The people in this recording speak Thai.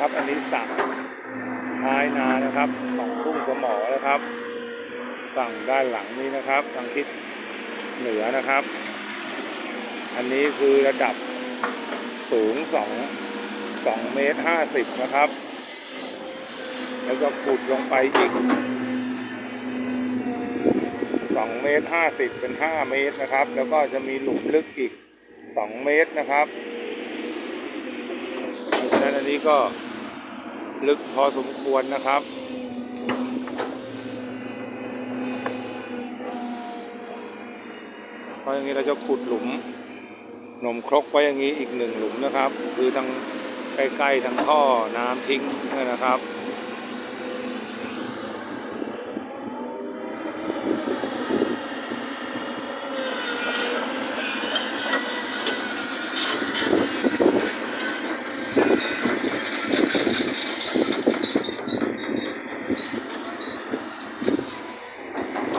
ครับ อันนี้สระท้ายนานะครับของทุ่งสมอนะครับฝั่งด้านหลังนี้นะครับทางทิศเหนือนะครับ อันนี้คือระดับสูงสองสองเมตรห้าสิบนะครับ แล้วก็ขุดลงไปอีกสองเมตรห้าสิบเป็นห้าเมตรนะครับ แล้วก็จะมีหลุมลึกอีกสองเมตรนะครับเพราะฉะนั้นอันนี้ก็ ลึกพอสมควรนะครับ เพราะอย่างนี้เราจะขุดหลุมหนมครกไว้อย่างนี้อีกหนึ่งหลุมนะครับ คือทางใกล้ๆทางท่อน้ำทิ้งนะครับ